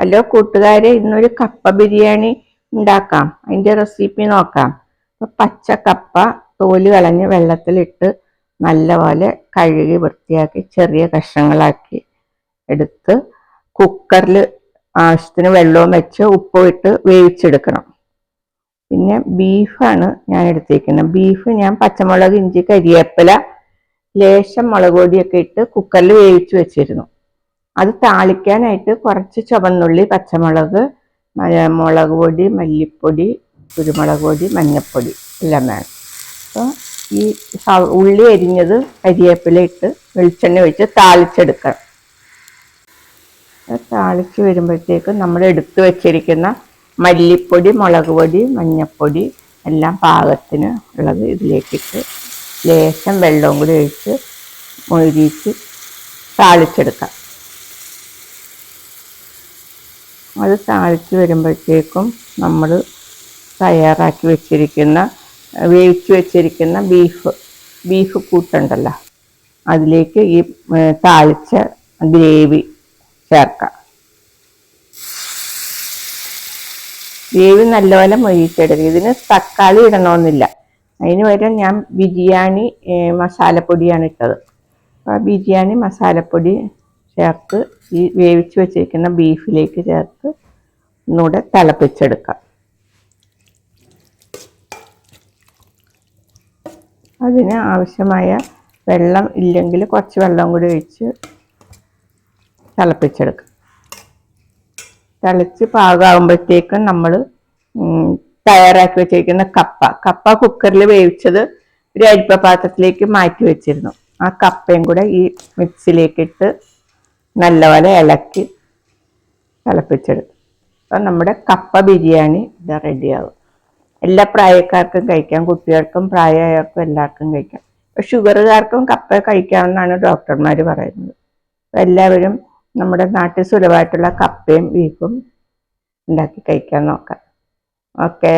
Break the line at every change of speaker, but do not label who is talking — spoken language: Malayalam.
ഹലോ കൂട്ടുകാരെ ഇന്നൊരു കപ്പ ബിരിയാണി ഉണ്ടാക്കാം. അതിന്റെ റെസിപ്പി നോക്കാം. അപ്പോൾ പച്ച കപ്പ തോൽ കളഞ്ഞ് വെള്ളത്തിലിട്ട് നല്ലപോലെ കഴുകി വൃത്തിയാക്കി ചെറിയ കഷ്ണങ്ങളാക്കി എടുത്ത് കുക്കറിൽ ആവശ്യത്തിന് വെള്ളവും വെച്ച് ഉപ്പും ഇട്ട് വേവിച്ചെടുക്കണം. പിന്നെ ബീഫാണ് ഞാൻ എടുത്തേക്കുന്നത്. ബീഫ് ഞാൻ പച്ചമുളക് ഇഞ്ചി കരിയേപ്പില ലേശം മുളക് പൊടിയൊക്കെ ഇട്ട് കുക്കറിൽ വേവിച്ച് വെച്ചിരുന്നു. അത് താളിക്കാനായിട്ട് കുറച്ച് ചുവന്നുള്ളി പച്ചമുളക് മുളക് പൊടി മല്ലിപ്പൊടി കുരുമുളക് പൊടി മഞ്ഞൾപ്പൊടി എല്ലാം വേണം. അപ്പോൾ ഈ ഉള്ളി അരിഞ്ഞത് കരിയേപ്പില ഇട്ട് വെളിച്ചെണ്ണ ഒഴിച്ച് താളിച്ചെടുക്കണം. താളിച്ച് വരുമ്പോഴത്തേക്ക് നമ്മൾ എടുത്തു വെച്ചിരിക്കുന്ന മല്ലിപ്പൊടി മുളക് പൊടി മഞ്ഞൾപ്പൊടി എല്ലാം പാകത്തിന് ഉള്ളത് ഇതിലേക്കിട്ട് ലേശം വെള്ളവും കൂടി ഒഴിച്ച് മൊഴിച്ച് താളിച്ചെടുക്കാം. അത് താഴ്ച വരുമ്പോഴത്തേക്കും നമ്മൾ തയ്യാറാക്കി വെച്ചിരിക്കുന്ന വേവിച്ച് വെച്ചിരിക്കുന്ന ബീഫ് ബീഫ് കൂട്ടുണ്ടല്ലോ. അതിലേക്ക് ഈ താളിച്ച ഗ്രേവി ചേർക്കാം. ഗ്രേവി നല്ലപോലെ മൊഴിച്ചെടുക്കുക ഇതിന് തക്കാളി ഇടണമെന്നില്ല അതിന് പകരം ഞാൻ ബിരിയാണി മസാലപ്പൊടിയാണ് ഇട്ടത്. അപ്പോൾ ബിരിയാണി മസാലപ്പൊടി ചേർത്ത് ഈ വേവിച്ച് വെച്ചിരിക്കുന്ന ബീഫിലേക്ക് ചേർത്ത് ഒന്നുകൂടെ തിളപ്പിച്ചെടുക്കാം. അതിന് ആവശ്യമായ വെള്ളം ഇല്ലെങ്കിൽ കുറച്ച് വെള്ളം കൂടി ഒഴിച്ച് തിളപ്പിച്ചെടുക്കാം. തിളച്ച് പാകമാകുമ്പോഴത്തേക്കും നമ്മൾ തയ്യാറാക്കി വെച്ചിരിക്കുന്ന കപ്പ. കപ്പ കുക്കറിൽ വേവിച്ചത് ഒരു അരിപ്പ പാത്രത്തിലേക്ക് മാറ്റി വെച്ചിരുന്നു. ആ കപ്പയും കൂടെ ഈ മിക്സിയിലേക്കിട്ട് നല്ലപോലെ ഇളക്കി തിളപ്പിച്ചെടുക്കും. അപ്പം നമ്മുടെ കപ്പ ബിരിയാണി ഇത് റെഡിയാകും എല്ലാ പ്രായക്കാർക്കും കഴിക്കാം കുട്ടികൾക്കും പ്രായമായവർക്കും എല്ലാവർക്കും കഴിക്കാം. ഷുഗറുകാർക്കും കപ്പ കഴിക്കാമെന്നാണ് ഡോക്ടർമാർ പറയുന്നത്. എല്ലാവരും നമ്മുടെ നാട്ടിൽ സുലഭമായിട്ടുള്ള കപ്പയും ബീഫും ഉണ്ടാക്കി കഴിക്കാൻ നോക്കാം. ഓക്കേ